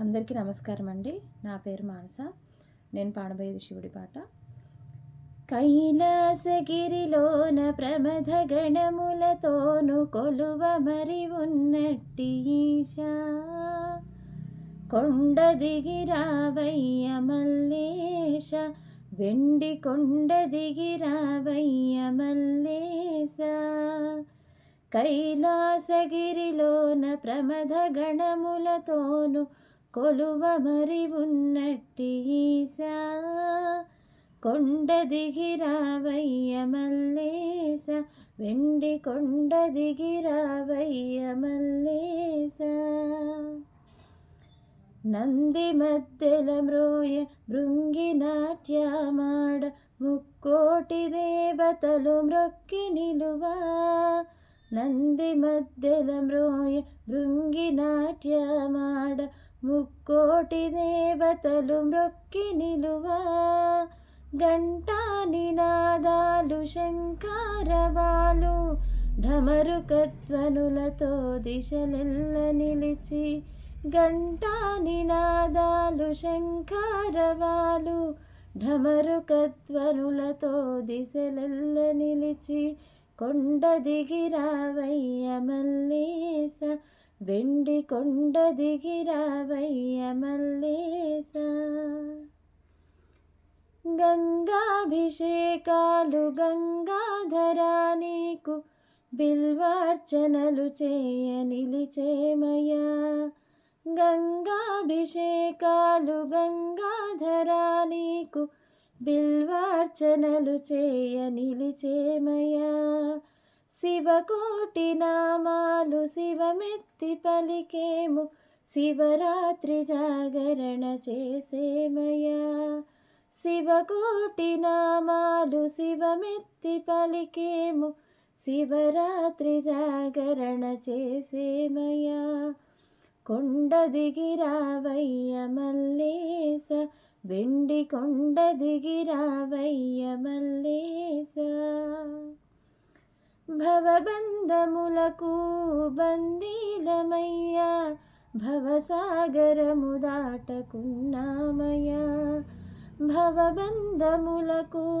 అందరికీ నమస్కారం అండి. నా పేరు మానస. నేను పాడబోయేది శివుడి పాట. కైలాసగిరిలోన ప్రమథ గణములతోను కొలువ మరి ఉన్నట్టి ఈశా. కొండ దిగి రావయ్య మల్లేశ. వెండి కొండ దిగి రావయ్య మల్లేశ. కైలాసగిరిలోన ప్రమథ గణములతోను కొలువ మరి ఉన్నట్టి ఈశా కొండ దిగి మల్లేస. వెండి కొండ దిగి మల్లేస. నంది మధ్యల మ్రోయ భృంగి నాట్యమాడ. ముక్కోటి దేవతలు మ్రొక్కి నిలువా. నంది మధ్యల మ్రోయ భృంగి నాట్యమాడ. ముక్కోటి దేవతలు మ్రొక్కి నిలువ గంటా నినాదాలు శంకారవాలు ఢమరుకత్వనులతో దిశలెల్ల నిలిచి గంటా నినాదాలు శంకారవాలు ఢమరుకత్వనులతో దిశలెల్ల నిలిచి కొండ దిగిరావయ్య మల్లేశ వెండి కొండ దిగిరావయ్య మల్లేశ. గంగాభిషేకాలు గంగాధరా నీకు బిల్వార్చనలు చేయ నిలిచేమయా గంగాభిషేకాలు గంగాధరా నీకు బిల్వార్చనలు చేయ నిలిచేమయా శివకోటి నామాలు శివమెత్తి పలికేము. శివరాత్రి జాగరణ చేసేమయా శివకోటి నామాలు శివమెత్తి పలికేము. శివరాత్రి జాగరణ చేసేమయా కొండ దిగిరావయ్య మల్లేస వెండి కొండ దిగిరావయ్య మల్లేసా భవబంధములకు బందీలమయ్యా భవసాగరము దాటకున్నామయ్యా భవబంధములకు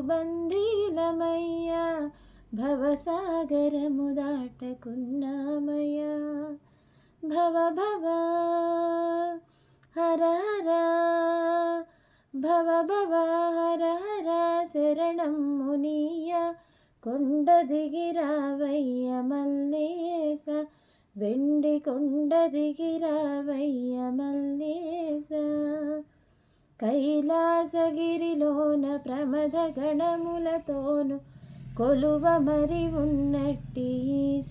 బందీలమయ్యా భవసాగరము దాటకున్నామయ్యా భవ భవ హర హర భవ భవ హర హర శరణం మునీయ. కొండ దిగిరావయ్య మల్లేస వెండి కొండ దిగిరావయ్య మల్లేస కైలాసగిరిలోన ప్రమద గణములతోను కొలువ మరి ఉన్నట్టి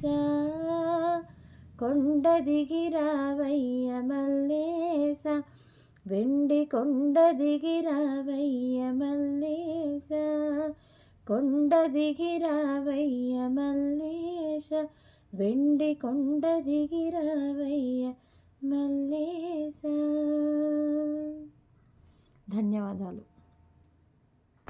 కొండ దిగిరావయ్య మల్లేస వెండి కొండ దిగిరావయ్య మల్లేశ. కొండ దిగిరావయ్య మల్లేశ వెండి కొండ దిగిరావయ్య మల్లేశ. ధన్యవాదాలు.